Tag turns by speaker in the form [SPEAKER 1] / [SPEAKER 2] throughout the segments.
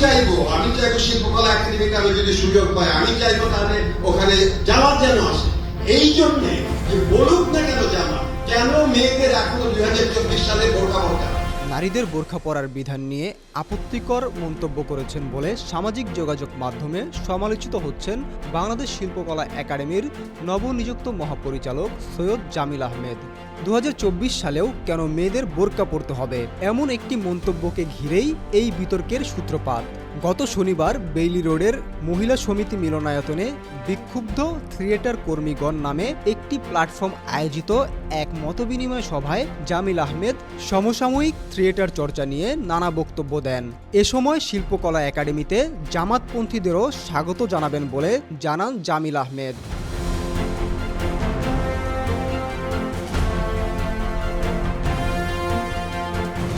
[SPEAKER 1] চাইব, আমি চাইব শিল্পকলা একাডেমি যদি সুযোগ পায়, আমি চাইব তাহলে ওখানে যাওয়ার যেন আসে। এই জন্যে যে বলুক না কেন জামা, কেন মেয়েদের এখনও দুই হাজার চব্বিশ সালে বোরকা বোরকা
[SPEAKER 2] নারীদের বোরখা পরার বিধান নিয়ে আপত্তিকর মন্তব্য করেছেন বলে সামাজিক যোগাযোগ মাধ্যমে সমালোচিত হচ্ছেন বাংলাদেশ শিল্পকলা একাডেমির নবনিযুক্ত মহাপরিচালক সৈয়দ জামিল আহমেদ। দু হাজার চব্বিশ সালেও কেন মেয়েদের বোরকা পরতে হবে? এমন একটি মন্তব্যকে ঘিরেই এই বিতর্কের সূত্রপাত। গত শনিবার বেইলি রোডের মহিলা সমিতি মিলনায়তনে বিক্ষুব্ধ থিয়েটার কর্মীগণ নামে একটি প্ল্যাটফর্ম আয়োজিত এক মতবিনিময় সভায় জামিল আহমেদ সমসাময়িক থিয়েটার চর্চা নিয়ে নানা বক্তব্য দেন। এ সময় শিল্পকলা একাডেমিতে জামাতপন্থীদেরও স্বাগত জানাবেন বলে জানান জামিল আহমেদ।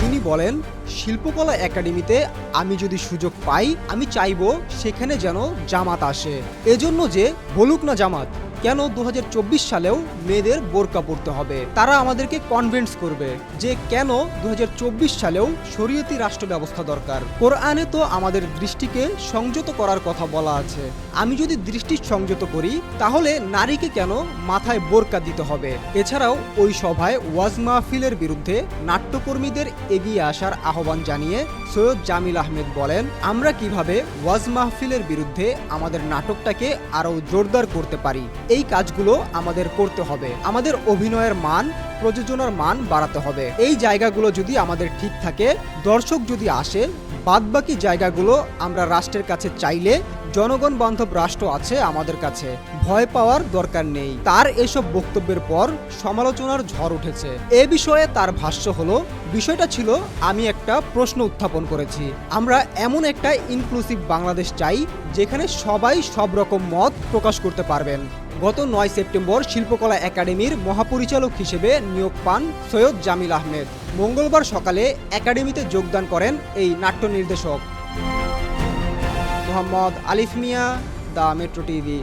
[SPEAKER 2] তিনি বলেন, শিল্পকলা একাডেমিতে আমি যদি সুযোগ পাই, আমি চাইব সেখানে যেন জামাত আসে। এজন্য যে বলুক না জামাত কেন দু হাজার চব্বিশ সালেও মেয়েদের বোরকা পড়তে হবে? তারা আমাদেরকে কনভিন্স করবে যে কেন দু হাজার চব্বিশ সালেও শরীয়তি রাষ্ট্র ব্যবস্থা দরকার। কোরআনে তো আমাদের দৃষ্টিকে সংযত করার কথা বলা আছে। আমি যদি দৃষ্টি সংযত করি, তাহলে নারীকে কেন মাথায় বোরকা দিতে হবে? এছাড়াও ওই সভায় ওয়াজ মাহফিলের বিরুদ্ধে নাট্যকর্মীদের এগিয়ে আসার আহ্বান জানিয়ে সৈয়দ জামিল আহমেদ বলেন, আমরা কীভাবে ওয়াজ মাহফিলের বিরুদ্ধে আমাদের নাটকটাকে আরও জোরদার করতে পারি? এই কাজগুলো আমাদের করতে হবে। আমাদের অভিনয়ের মান, প্রযোজনার মান বাড়াতে হবে। এই জায়গাগুলো যদি আমাদের ঠিক থাকে, দর্শক যদি আসে, বাদবাকি জায়গাগুলো আমরা রাষ্ট্রের কাছে চাইলে জনগণ বান্ধব রাষ্ট্র আছে আমাদের কাছে। ভয় পাওয়ার দরকার নেই। তার এসব বক্তব্যের পর সমালোচনার ঝড় উঠেছে। এ বিষয়ে তার ভাষ্য হলো, বিষয়টা ছিল, আমি একটা প্রশ্ন উত্থাপন করেছি। আমরা এমন একটা ইনক্লুসিভ বাংলাদেশ চাই, যেখানে সবাই সব রকম মত প্রকাশ করতে পারবেন। গত নয় সেপ্টেম্বর শিল্পকলা একাডেমির মহাপরিচালক হিসেবে নিয়োগ পান সৈয়দ জামিল আহমেদ। মঙ্গলবার সকালে একাডেমিতে যোগদান করেন এই নাট্য নির্দেশক মোহাম্মদ আলিফ মিয়া দ্য মেট্রো টিভি।